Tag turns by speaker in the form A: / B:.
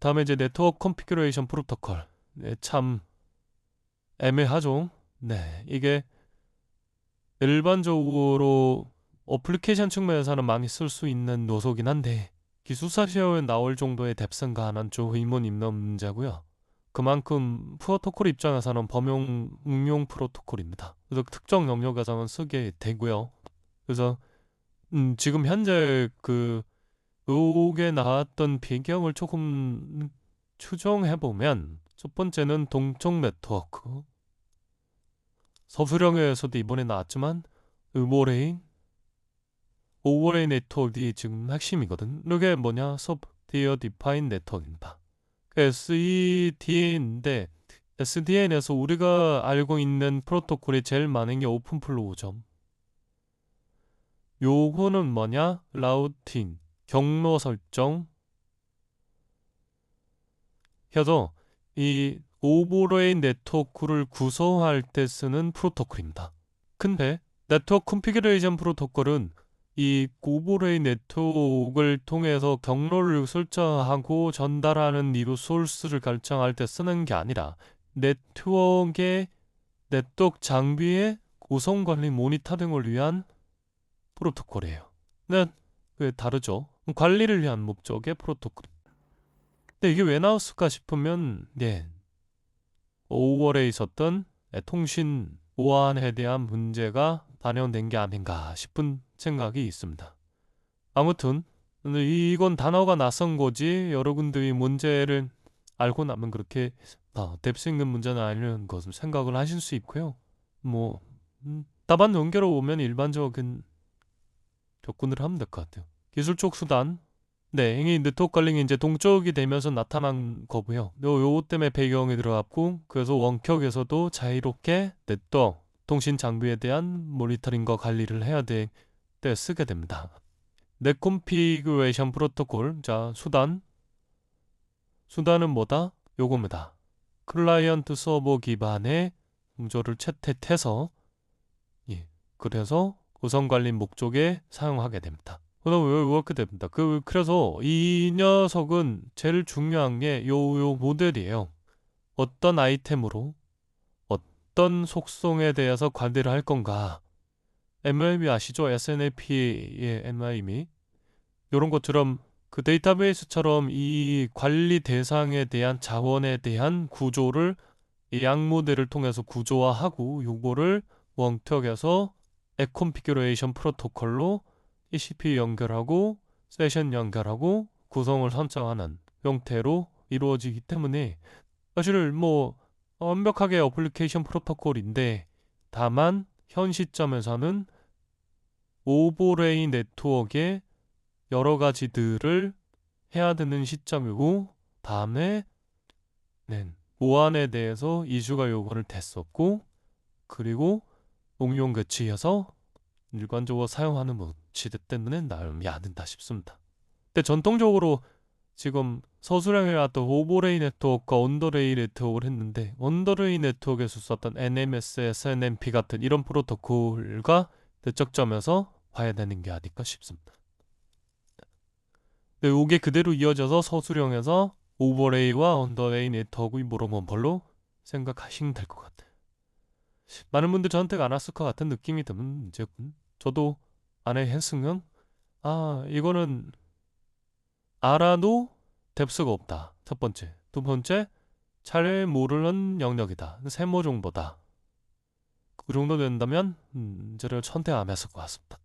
A: 다음에 이제 네트워크 컨피규레이션 프로토콜. 네, 참 애매하죠. 네, 이게 일반적으로 어플리케이션 측면에서는 많이 쓸 수 있는 요소긴 한데 기술사 시험에 나올 정도의 뎁슨가는 좀 의문 있는 문제고요. 그만큼 프로토콜 입장에서는 범용 응용 프로토콜입니다. 그래서 특정 영역에서는 쓰게 되고요. 그래서 음, 지금 현재 그 의혹에 나왔던 배경을 조금 추정해 보면 첫 번째는 동적 네트워크 서술형에서도 이번에 나왔지만 의모레인 오버레인 네트워크이 지금 핵심이거든. 이게 뭐냐? 소프트웨어 디파인 네트워크입니다. SEDN인데 SDN에서 우리가 알고 있는 프로토콜이 제일 많은 게 오픈플로우죠. 요거는 뭐냐? 라우팅, 경로 설정. 해서 이 오버레인 네트워크를 구성할 때 쓰는 프로토콜입니다. 근데 네트워크 컨피그레이션 프로토콜은 이 오버레인 네트워크를 통해서 경로를 설정하고 전달하는 이로 소스를 결정할 때 쓰는 게 아니라 네트워크의 네트워크 장비의 구성 관리 모니터링을 위한 프로토콜이에요. 네, 그 다르죠. 관리를 위한 목적의 프로토콜. 근데 이게 왜 나왔을까 싶으면 네, 5월에 있었던 통신 보안에 대한 문제가 반영된 게 아닌가 싶은 생각이 있습니다. 아무튼 이건 단어가 낯선 거지 여러분들이 문제를 알고 나면 그렇게 아, 뎁스 있는 문제는 아니라는 것을 생각을 하실 수 있고요. 뭐 음, 답안 연결해 오면 일반적인 접근을 하면 될 것 같아요. 기술적 수단 네, 이 네트워크 관리이 이제 동쪽이 되면서 나타난 거고요. 요, 요 때문에 배경이 들어갔고, 그래서 원격에서도 자유롭게 네트워크, 통신 장비에 대한 모니터링과 관리를 해야 될 때 쓰게 됩니다. 넷콘피그레이션 프로토콜, 자, 수단. 수단은 뭐다? 요겁니다. 클라이언트 서버 기반의 공조를 채택해서, 예, 그래서 구성 관리 목적에 사용하게 됩니다. 왜 그렇게 됩니다. 그 그래서 이 녀석은 제일 중요한 게 요 요 모델이에요. 어떤 아이템으로 어떤 속성에 대해서 관리를 할 건가. MLB 아시죠? SNAP의 MLB 이런 것처럼 그 데이터베이스처럼 이 관리 대상에 대한 자원에 대한 구조를 이 양 모델을 통해서 구조화하고 요거를 원격에서 에콘피규레이션 프로토콜로 ECP 연결하고 세션 연결하고 구성을 선정하는 형태로 이루어지기 때문에 사실 뭐 완벽하게 어플리케이션 프로토콜인데 다만 현 시점에서는 오버레이 네트워크의 여러 가지들을 해야 되는 시점이고 다음에 네, 보안에 대해서 이슈가 요구를 됐었고 그리고 응용 거치여서 일관적으로 사용하는 무치대 때문에 나름이 안 된다 싶습니다. 근데 전통적으로 지금 서술형이라던 오버레이 네트워크와 언더레이 네트워크를 했는데 언더레이 네트워크에서 썼던 NMS, SNMP 같은 이런 프로토콜과 대척점에서 봐야 되는 게 아닐까 싶습니다. 근데 이게 그대로 이어져서 서술형에서 오버레이와 언더레이 네트워크의 물어본 벌로 생각하시면 될 것 같아요. 많은 분들 저한테 안 왔을 것 같은 느낌이 드는 문제군. 저도 안에 했으면 아 이거는 알아도 뎁스가 없다. 첫 번째. 두 번째 잘 모르는 영역이다. 세모 정도다. 그 정도 된다면 음, 저를 했을 것 같습니다.